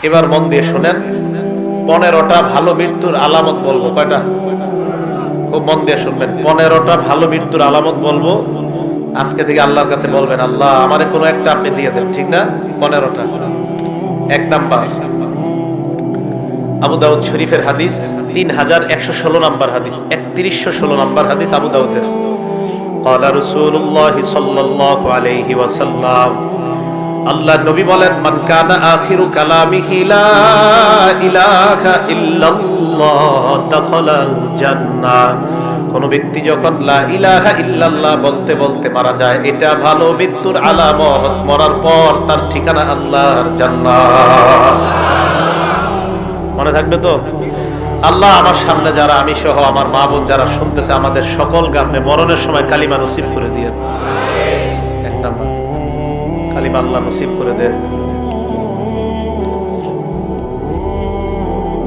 এবার মন দিয়ে শুনেন পনেরোটা ভালো মৃত্যুর আলামত বলবো কয়টা খুব মন দিয়ে শুনবেন পনেরোটা ভালো মৃত্যুর আলামত বলবো আজকে থেকে আল্লাহর কাছে বলবেন আল্লাহ আমারে কোনো একটা আপনি দিয়ে দেন ঠিক না পনেরোটা এক নাম্বার আবু দাউদ শরীফের হাদিস তিন হাজার একশো ষোলো নাম্বার হাদিস একত্রিশশো ষোলো নাম্বার হাদিস আবু দাউদের قال رسول الله صلى الله عليه وسلم আল্লাহ নবী বলেন, মান কানা আখিরু কালামিহি লা ইলাহা ইল্লাল্লাহ দাখালাল জান্নাহ। কোন ব্যক্তি যখন লা ইলাহা ইল্লাল্লাহ বলতে বলতে মারা যায়, এটা ভালো মৃত্যুর আলামত, মরার পর তার ঠিকানা আল্লাহর জান্নাত মনে থাকবে তো? আল্লাহ আমার সামনে যারা, আমি সহ আমার মা বোন যারা শুনতেছে, আমাদের সকল গামে মরণের সময় কালিমা নসিব করে দিয়ে কালিমা আল্লাহ নসিব করে দে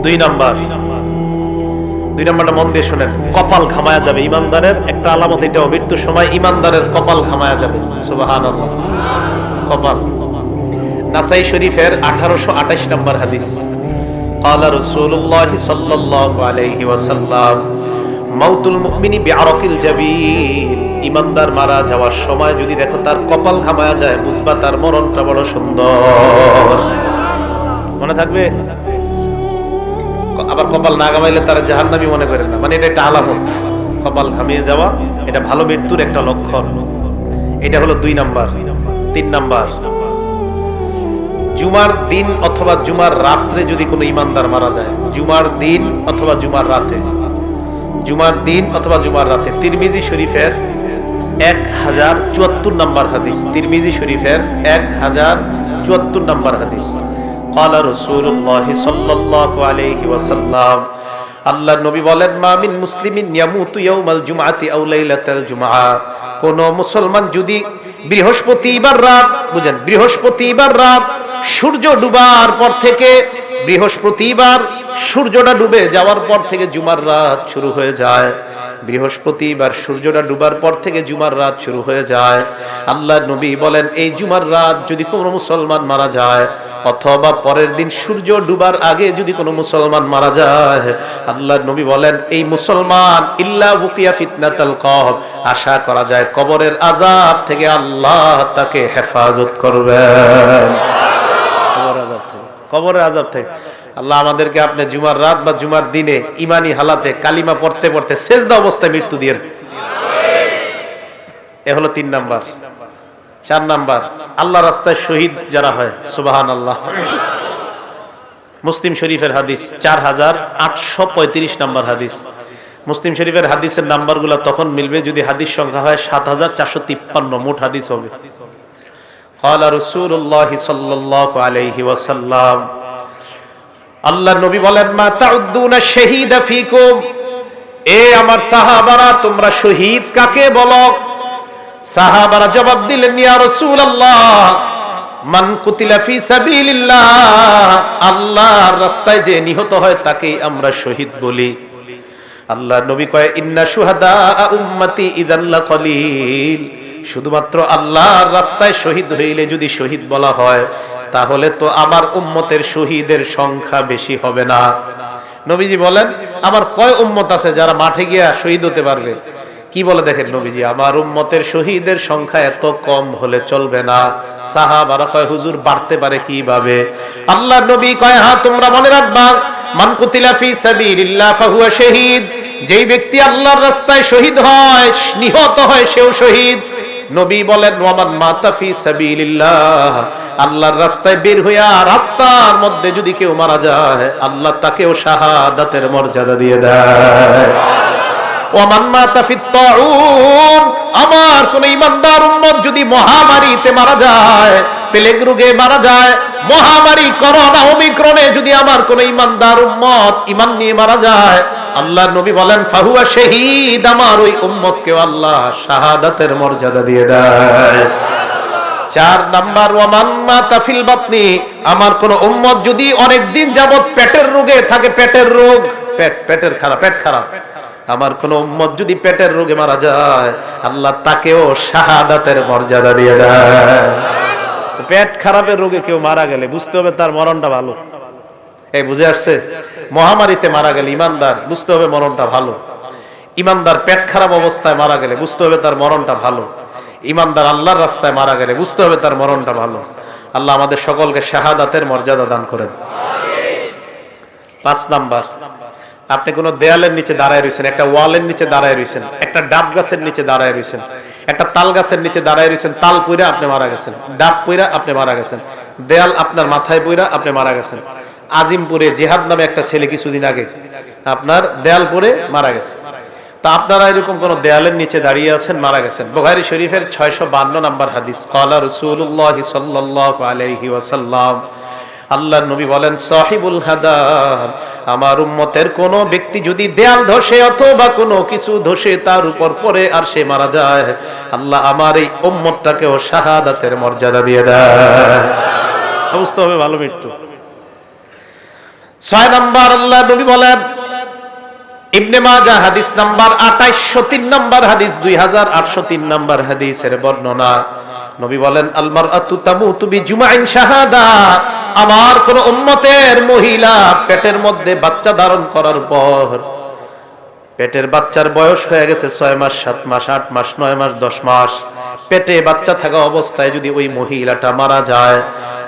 দুই নাম্বার দুই নাম্বারটা মন দিয়ে শোনেন কপাল ঘামায়া যাবে ইমানদারের একটা আলামত এটা মৃত্যুর সময় ইমানদারের কপাল ঘামায়া যাবে সুবাহান কপাল নাসাই শরীফের আঠারোশো আঠাশ নম্বর হাদিস قال رسول الله صلى الله عليه وسلم মাউতুল মুমিনি বিআরাকিল জাবিল ইমানদার মারা যাওয়ার সময় যদি দেখো তার কপাল ঘামায়া যায়, বুঝবা তার মরণটা বড় সুন্দর। মনে থাকবে? আবার কপাল না ঘামাইলে তারা জাহান্নামী মনে করেন না। মানে এটা একটা আলামত। কপাল ঘামিয়ে যাওয়া, এটা ভালো মৃত্যুর একটা লক্ষণ। এটা হলো দুই নাম্বার। তিন নাম্বার। জুমার দিন অথবা জুমার রাত্রে যদি কোনো ইমানদার মারা যায়, জুমার দিন অথবা জুমার রাতে। জুমার দিন অথবা জুমার রাতে। তিরমিজি শরীফের এক হাজার চুয়াত্তর নম্বর হাদিস তিরমিজি শরীফের এক হাজার চুয়াত্তর নম্বর হাদিস قال رسول الله صلى الله عليه وسلم আল্লাহ নবী বলেন মা মিন মুসলিমিন ইয়ামুতু ইয়াউমাল জুমআতি আও লাইলাতাল জুমআ কোন মুসলমান যদি বৃহস্পতিবার রাত বুঝেন বৃহস্পতিবার রাত সূর্য ডুবার পর থেকে বৃহস্পতিবার সূর্যটা ডুবে যাওয়ার পর থেকে জুমার রাত শুরু হয়ে যায় বৃহস্পতিবার সূর্যটা ডুবার পর থেকে জুমার রাত শুরু হয়ে যায়। আল্লাহ নবী বলেন, এই জুমার রাত যদি কোনো মুসলমান মারা যায়, অথবা পরের দিন সূর্য ডুবার আগে যদি কোনো মুসলমান মারা যায় আল্লাহ নবী বলেন, এই মুসলমান ইল্লা বুকিয়া ফিতনাতাল কবর। আশা করা যায় কবরের আজাব থেকে আল্লাহ তাকে হেফাজত করবেন। কবরের আজাব থেকে। কবরের আজাব থেকে। আল্লাহ আমাদেরকে আপনি জুমার রাত বা জুমার দিনে ইমানি হালাতে কালিমা পড়তে পড়তে সেজদা অবস্থায় মৃত্যু দিয়ে এ হলো তিন নাম্বার চার নাম্বার আল্লাহ রাস্তায় শহীদ যারা হয় সুবাহান আল্লাহ মুসলিম শরীফের হাদিস চার হাজার আটশো পঁয়ত্রিশ নাম্বার হাদিস মুসলিম শরীফের হাদিসের নাম্বারগুলো তখন মিলবে যদি হাদিস সংখ্যা হয় সাত হাজার চারশো তিপ্পান্ন মোট হাদিস হবে قال رسول الله صلى الله عليه وسلم আল্লাহ নবী বলেন, মা তাউদ্দুনা শাহীদা ফিকুম? এ আমার সাহাবারা, তোমরা শহীদ কাকে বলো? সাহাবারা জবাব দিলেন, ইয়া রাসূলুল্লাহ, মান কুতিলা ফি সাবিলিল্লাহ। আল্লাহর রাস্তায় যে নিহত হয়, তাকেই আমরা শহীদ বলি। আল্লাহ নবী কয়, ইন্না শুহাদা উম্মতি ইদাল্লা কলিল শুধুমাত্র আল্লাহর রাস্তায় শহীদ হইলে যদি শহীদ বলা হয় তাহলে তো আমার উম্মতের শহীদের সংখ্যা বেশি হবে না। নবীজি বলেন, আমার কয় উম্মত আছে যারা মাঠে গিয়া শহীদ হতে পারবে? কি বলে দেখেন নবীজি, আমার উম্মতের শহীদের সংখ্যা এত কম হলে চলবে না। সাহাবারা কয়, হুজুর বাড়তে পারে কীভাবে? আল্লাহ নবী কয় হ্যাঁ তোমরা মনে রাখবা, মান কুতিলা ফি সাবিলিল্লাহ ফাহুয়া শহীদ, যেই ব্যক্তি আল্লাহর রাস্তায় শহীদ হয়, নিহত হয়, সেও শহীদ। নবী বলেন, ওয়ামান মাতা ফি সাবিলিল্লাহ। আল্লাহর রাস্তায় বের হইয়া রাস্তার মধ্যে যদি কেউ মারা যায়, আল্লাহ তাকেও শাহাদাতের মর্যাদা দিয়ে দেয়। ওয়ামান মাতা ফি তাউন আমার কোন ইমানদার উম্মত যদি মহামারীতে মারা যায়, প্লেগ রোগে মারা যায়, মহামারী, করোনা, ওমিক্রনে যদি আমার কোন ইমানদার উম্মত ইমান নিয়ে মারা যায় আল্লাহ নবী বলেন, ফাহুয়া শহীদ আমার ওই উম্মতকে আল্লাহ শাহাদাতের মর্যাদা দিয়ে দেয়। চার নাম্বার, ওয়ামান মাতা ফিল বাতনি আমার কোন উম্মত যদি অনেক দিন যাবত পেটের রোগে থাকে, পেটের রোগ, পেট, পেটের খারাপ, পেট খারাপ। আমার কোন উম্মত যদি পেটের রোগে মারা যায়, আল্লাহ তাকেও শাহাদাতের মর্যাদা দিয়ে দেয়। পেট খারাপের রোগে কেউ মারা গেলে বুঝতে হবে তার মরণটা ভালো। এই বুঝে আসছে? মহামারীতে মারা গেলে ইমানদার, বুঝতে হবে মরণটা ভালো। ইমানদার পেট খারাপ অবস্থায় মারা গেলে বুঝতে হবে তার মরণটা ভালো। ইমানদার আল্লাহর রাস্তায় মারা গেলে বুঝতে হবে তার মরণটা ভালো। আল্লাহ আমাদের সকলকে শাহাদাতের মর্যাদা দান করেন। পাঁচ নাম্বার, আপনি কোন দেয়ালের নিচে দাঁড়ায় রয়েছেন একটা ওয়ালের নিচে দাঁড়ায় রয়েছেন একটা ডাব গাছের নিচে দাঁড়ায় রয়েছেন একটা তাল গাছের নিচে দাঁড়ায় রয়েছেন তাল পুইরা আপনি মারা গেছেন, ডাব পুইরা আপনি মারা গেছেন, দেয়াল আপনার মাথায় পুইরা আপনি মারা গেছেন। আজিমপুরে জেহাদ নামে একটা ছেলে কিছুদিন আগে আপনার দেয়াল পরে মারা গেছে। তা আপনারা এরকম কোন দেয়ালের নিচে দাঁড়িয়ে আছেন, মারা গেছেন। বুখারী শরীফের ছয়শো বান্ন নম্বর হাদিস কলা রসুল্লাহ আল্লাহ নবী বলেন, সাহিবুল হাদাব আমার উম্মতের কোন ব্যক্তি যদি দেয়াল ধসে অথবা কোনো কিছু ধসে তার উপর পরে আর সে মারা যায়, আল্লাহ আমার এই উম্মতটাকেও শাহাদাতের মর্যাদা দিয়ে দেয়। বুঝতে হবে ভালো মৃত্যু। ছয় নাম্বার, আল্লাহ নবী বলেন, ইবনে মাজা হাদিস নাম্বার 2803 নাম্বার হাদিস 2803 নাম্বার হাদিসের বর্ণনা। নবী বলেন আলমার আতু তামুতু বিজুমাইন শাহাদা। আমার কোন উম্মতের মহিলা পেটের মধ্যে বাচ্চা ধারণ করার পর পেটের বাচ্চার বয়স হয়ে গেছে ছয় মাস, সাত মাস, আট মাস, নয় মাস, দশ মাস। পেটে বাচ্চা থাকা অবস্থায় যদি ওই মহিলাটা মারা যায়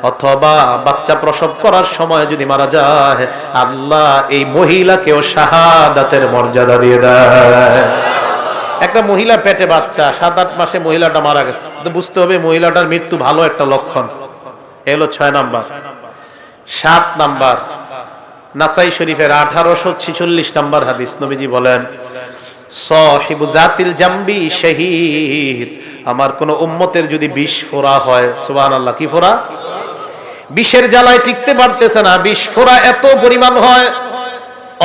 অথবা বাচ্চা প্রসব করার সময় যদি মারা যায়, আল্লাহ এই মহিলাকেও শাহাদাতের মর্যাদা দিয়ে দেয়। একটা মহিলা পেটে বাচ্চা, সাত আট মাসে মহিলাটা মারা গেছে। বুঝতে হবে মহিলাটার মৃত্যু ভালো একটা লক্ষণ। এলো ছয় নাম্বার। সাত নাম্বার। নাসাই শরীফের আঠারোশো ছিচল্লিশ নাম্বার হাদিস, নবীজি বলেন আমার কোন উম্মতের যদি বিষ ফোড়া হয় সুবাহ আল্লাহ কি ফোড়া? বিষের জ্বালায় টিকতে পারতেছে না, বিষ ফোড়া এত পরিমাণ হয়,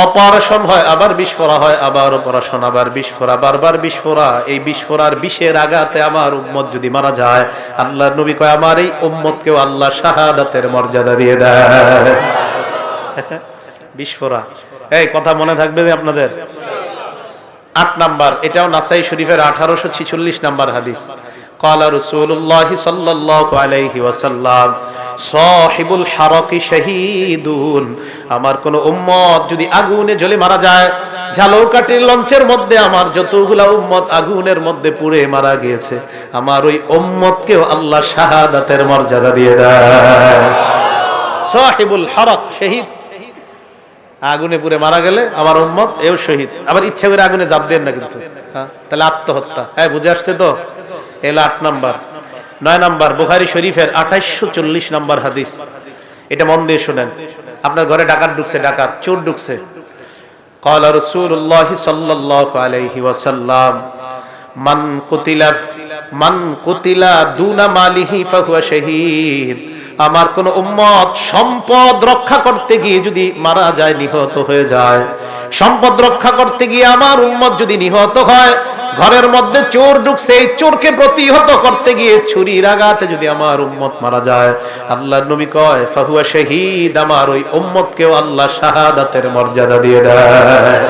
অপারেশন হয়, আবার বিস্ফোরা হয়, আবার অপারেশন, আবার বিস্ফোরা বারবার বিস্ফোরা এই বিস্ফোরার বিষের আঘাতে আমার উম্মত যদি মারা যায় আল্লাহ নবী কয়, আমার এই উম্মতকেও আল্লাহ শাহাদাতের মর্যাদা দিয়ে দেয়। বিস্ফোরা এই, কথা মনে থাকবে আপনাদের? আট নাম্বার, এটাও নাসাই শরীফের আঠারোশো ছিচল্লিশ নাম্বার হাদিস। قال رسول الله صلى الله عليه وسلم صاحب الحرق شهيدون আমার কোন উম্মত যদি আগুনে জ্বলে মারা যায় ঝালৌকাটির লঞ্চের মধ্যে আমার যতগুলা উম্মত আগুনের মধ্যে পুড়ে মারা গিয়েছে আমার ওই উম্মতকেও আল্লাহ শাহাদাতের মর্যাদা দিয়ে দেয় সাহিবুল হরক শহীদ আগুনে পুড়ে মারা গেলে আমার উম্মত এও শহীদ আবার ইচ্ছা করে আগুনে জাপ দেন না কিন্তু হ্যাঁ তাহলে আত্মহত্যা হ্যাঁ বুঝে আসছে তো এলো আট নাম্বার নয় নাম্বার বুখারি শরীফের আঠাইশো চল্লিশ নাম্বার হাদিস এটা মন দিয়ে শোনেন আপনার ঘরে ডাকাত ঢুকছে ডাকাত চোর ঢুকছে قال رسول الله صلى الله عليه وسلم من قتل من قتل دون ماله فهو شهيد আমার কোন উম্মত সম্পদ রক্ষা করতে গিয়ে যদি মারা যায় নিহত হয়ে যায় সম্পদ রক্ষা করতে গিয়ে আমার উম্মত যদি নিহত হয় ঘরের মধ্যে চোর ঢুকছে, এই চোরকে প্রতিহত করতে গিয়ে ছুরির আঘাতে যদি আমার উম্মত মারা যায় আল্লাহ নবী কয়, ফাহুয়া শহীদ, আমার ওই উম্মতকেও আল্লাহ শাহাদাতের মর্যাদা দিয়ে দেয়।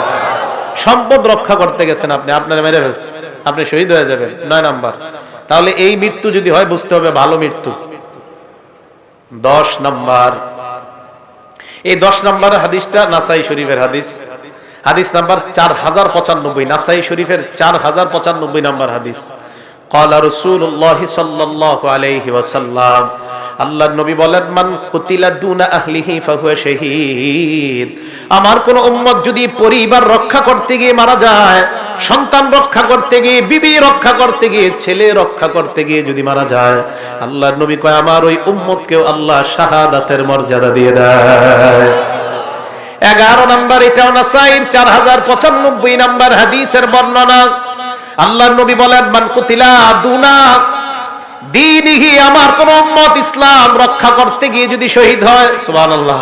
সম্পদ রক্ষা করতে গেছেন আপনি, আপনার মেরে ফেলছে, আপনি শহীদ হয়ে যাবেন, নয় নাম্বার। তাহলে এই মৃত্যু যদি হয়, বুঝতে হবে ভালো মৃত্যু। দশ নাম্বার। এই দশ নাম্বার হাদিসটা নাসাই শরীফের হাদিস। হাদিস নাম্বার চার হাজার পঁচানব্বই, নাসাই শরীফের চার হাজার পঁচানব্বই নাম্বার হাদিস। কলা রসুল্লাহ সাল্লাহ আলাইহি ওয়াসাল্লাম আল্লাহ নবী বলেন, মান কুতিলা দুনা আহলিহি ফাহুয়া শহীদ। আমার কোন উম্মত যদি পরিবার রক্ষা করতে গিয়ে মারা যায়, সন্তান রক্ষা করতে গিয়ে, বিবি রক্ষা করতে গিয়ে, ছেলে রক্ষা করতে গিয়ে যদি মারা যায় আল্লাহ নবী কয়, আমার ওই উম্মতকেও আল্লাহ শাহাদাতের মর্যাদা দিয়ে দেয়। এগারো নাম্বার, এটাও নাসাইর চার হাজার পঁচানব্বই নাম্বার হাদিসের বর্ণনা। আল্লাহ নবী বলেন, মান কুতিলা দুনা, দিনহি, আমার কোন উম্মত ইসলাম রক্ষা করতে গিয়ে যদি শহীদ হয়। সুবহানাল্লাহ।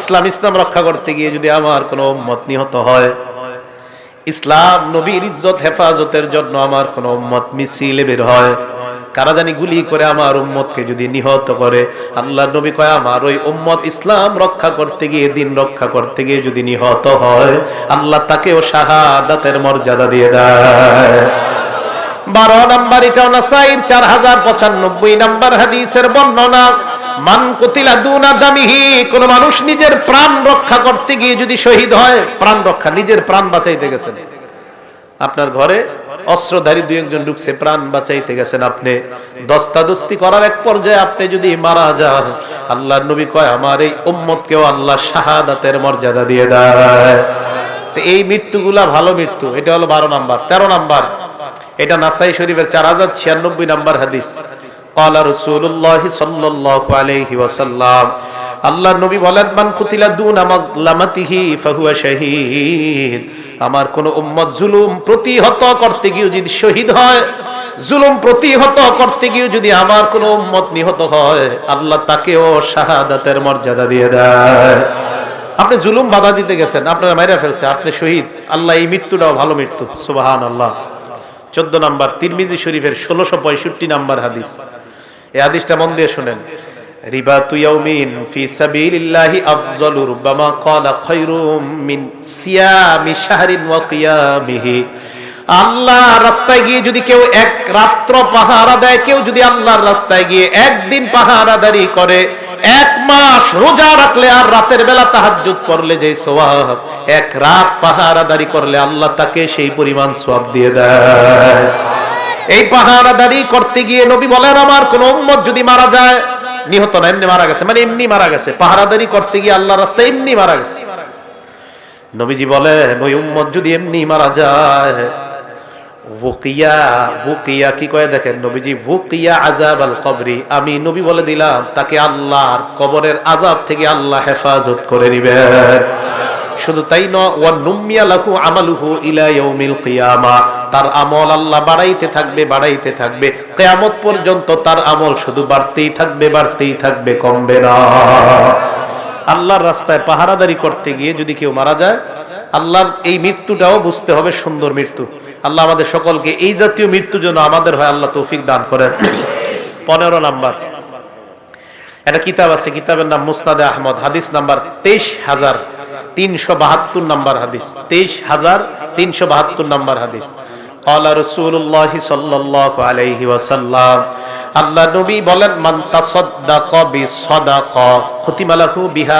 ইসলাম ইসলাম রক্ষা করতে গিয়ে যদি আমার কোন উম্মত নিহত হয়, ইসলাম নবীর ইজ্জত, হেফাজতের জন্য আমার কোন উম্মত মিছিলে বের হয়। কারা জানি গুলি করে আমার উম্মতকে যদি নিহত করে? আল্লাহ নবী কয়, আমার ওই উম্মত ইসলাম রক্ষা করতে গিয়ে, দিন রক্ষা করতে গিয়ে যদি নিহত হয়, আল্লাহ তাকেও শাহাদাতের মর্যাদা দিয়ে দেয়। বারো নাম্বার, এটাও নাসাইর, চার হাজার পঁচানব্বই নাম্বার হাদিসের বর্ণনা। মান কোন মানুষ নিজের প্রাণ রক্ষা করতে গিয়ে যদি শহীদ হয়, প্রাণ রক্ষা, নিজের প্রাণ বাঁচাইতে গেছেন। আপনার ঘরে অস্ত্রধারী দুই একজন ঢুকছে প্রাণ বাঁচাইতে গেছেন আপনি দস্তাদস্তি করার এক পর্যায়ে আপনি যদি মারা যান আল্লাহ নবী কয় আমার এই উম্মতকেও আল্লাহ শাহাদাতের মর্যাদা দিয়ে দেয় তো এই মৃত্যুগুলা ভালো মৃত্যু এটা হলো বারো নাম্বার তেরো নাম্বার এটা নাসাই শরীফের চার হাজার ছিয়ানব্বই নাম্বার হাদিস قال رسول الله صلى الله عليه وسلم আল্লাহ নবী বলেন, মান কুতিলা দুনা মাজলামাতিহি ফাহুয়া শাহীদ। আমার কোন উম্মত জুলুম প্রতিহত করতে গিয়ে যদি শহীদ হয়, জুলুম প্রতিহত করতে গিয়ে যদি আমার কোন উম্মত নিহত হয়, আল্লাহ তাকেও শাহাদাতের মর্যাদা দিয়ে দেয়। আপনি জুলুম বাধা দিতে গেছেন, আপনারা মাইরা ফেলছে, আপনি শহীদ। আল্লাহ এই মৃত্যুটাও ভালো মৃত্যু সুবাহান আল্লাহ চোদ্দ নাম্বার, তিরমিজি শরীফের ষোলোশো পঁয়ষট্টি নাম্বার হাদিস। এই হাদিসটা মন দিয়ে শুনেন। রিবাতু ইয়াউমিন ফি সাবিলিল্লাহি রুব্বামা ক্বালা খায়রুম মিন সিয়ামি শাহরিন ওয়া কিয়ামিহি। আল্লাহ রাস্তায় গিয়ে যদি কেউ এক রাত্র পাহারা দেয়, কেউ যদি আল্লাহর রাস্তায় গিয়ে একদিন পাহারাদারি করে, এক মাস রোজা রাখলে আর রাতের বেলা তাহাজ্জুদ করলে যে সোয়াব, এক রাত পাহারাদারি করলে আল্লাহ তাকে সেই পরিমাণ দিয়ে দেয়। এই পাহারাদারি করতে গিয়ে নবী বলেন, আমার কোন উম্মত যদি মারা যায় নিহত না, এমনি মারা গেছে। মানে এমনি মারা গেছে। পাহারাদারি করতে গিয়ে আল্লাহ রাস্তায় এমনি মারা গেছে। নবীজি বলে ওই উম্মত যদি এমনি মারা যায়, ভুকিয়া ভুকিয়া কি কয়ে দেখেন? নবীজি, ভুকিয়া আজাব আল কবরি। আমি নবী বলে দিলাম, তাকে আল্লাহর কবরের আজাব থেকে আল্লাহ হেফাজত করে নিবেন। শুধু তাই আমালুহু কিয়ামা। তার আমল আল্লাহ বাড়াইতে থাকবে বাড়াইতে থাকবে। পর্যন্ত তার আমল শুধু বাড়তেই থাকবে বাড়তেই থাকবে, কমবে না। আল্লাহর রাস্তায় পাহারাদারি করতে গিয়ে যদি কেউ মারা যায়, আল্লাহর এই মৃত্যুটাও বুঝতে হবে সুন্দর মৃত্যু। আল্লাহ আমাদের সকলকে এই জাতীয় মৃত্যু যেন আমাদের হয়, আল্লাহ তৌফিক দান করেন। পনেরো নাম্বার। একটা কিতাব আছে, কিতাবের নাম মুস্তাদে আহমদ, হাদিস নাম্বার তেইশ হাজার। তিনশো হাদিস আল্লাহ নবী বলেন খতিমালাহু বিহা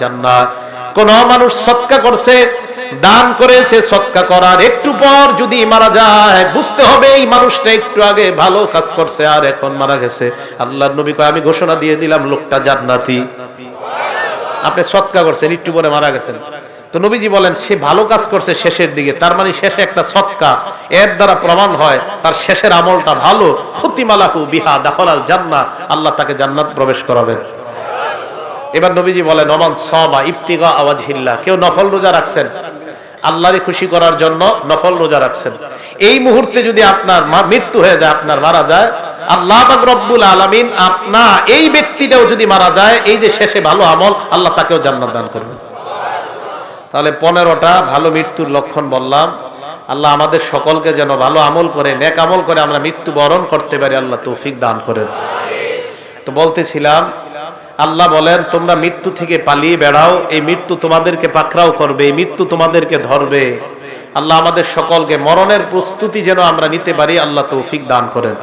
জান্নাত কোন মানুষ সৎকা করছে, দান করেছে সৎকা করার একটু পর যদি মারা যায়, বুঝতে হবে এই মানুষটা একটু আগে ভালো কাজ করছে আর এখন মারা গেছে। আল্লাহ নবী কয়, আমি ঘোষণা দিয়ে দিলাম, লোকটা জান্নাতি। আপনি সৎকা করছেন, একটু পরে মারা গেছেন। তো নবীজি বলেন, সে ভালো কাজ করছে শেষের দিকে, তার মানে শেষে একটা সৎকা। এর দ্বারা প্রমাণ হয়, তার শেষের আমলটা ভালো। খতিমালাহু বিহা দাখলাল জান্নাত আল্লাহ তাকে জান্নাত প্রবেশ করাবেন। এবার নবীজি বলেন নমান সমা ইফতিগা আওয়াজহিল্লা কেউ নফল রোজা রাখছেন? আল্লাহরে খুশি করার জন্য নফল রোজা রাখছেন। এই মুহূর্তে যদি আপনার মৃত্যু হয়ে যায়, আপনার মারা যায় আল্লাহ রব্বুল আলামিন আপনা এই ব্যক্তিটাও যদি মারা যায়, এই যে শেষে ভালো আমল, আল্লাহ তাকেও জান্নাত দান করবে। তাহলে পনেরোটা ভালো মৃত্যুর লক্ষণ বললাম। আল্লাহ আমাদের সকলকে যেন ভালো আমল করে, নেক আমল করে আমরা মৃত্যু বরণ করতে পারি, আল্লাহ তৌফিক দান করেন। তো বলতেছিলাম, আল্লাহ বলেন, তোমরা মৃত্যু থেকে পালিয়ে বেড়াও, এই মৃত্যু তোমাদেরকে পাকড়াও করবে, এই মৃত্যু তোমাদেরকে ধরবে। আল্লাহ আমাদের সকলকে মরণের প্রস্তুতি যেন আমরা নিতে পারি, আল্লাহ তৌফিক দান করেন।